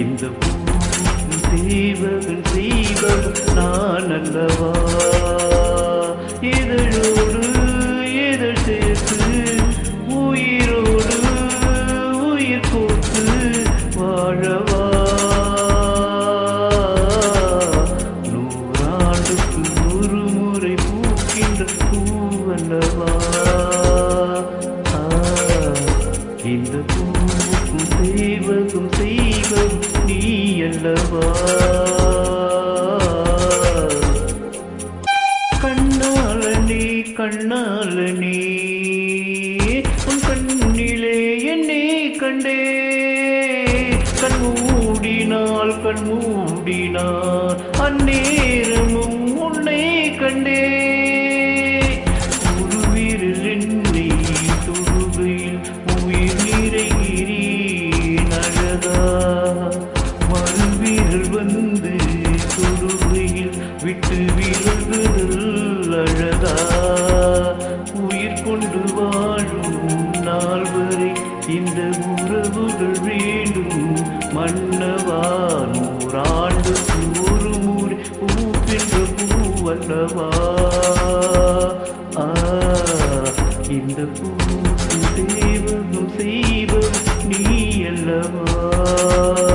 இந்த பூவும் செய்வதும் நான் அல்லவா இதழோடு இதழ் சேர்த்து உயிரோடு உயிர் போட்டு வாழவா? நூறாண்டுக்கு ஒரு முறை பூக்கின்ற பூவல்லவா? ஆ, இந்த பூ அல்லவா கண்ணாளனே கண்ணாளனே உன் கண்ணிலே என்னை கண்டே. கண் மூடினால் கண் மூடினால் அந்நேரமும் உன்னை கண்டே. வந்து தொழுகையில் விட்டு விலகுதல் அழகா. உயிர் கொண்டு வாழும் நாள் வரை இந்த உறவுகள் வேண்டும். மன்னவா நூறாண்டுக்கு ஒரு முறை பூக்கின்ற பூவல்லவா. ஆ, இந்த பூ செய்வதும் செய்வதும் நீ அல்லவா.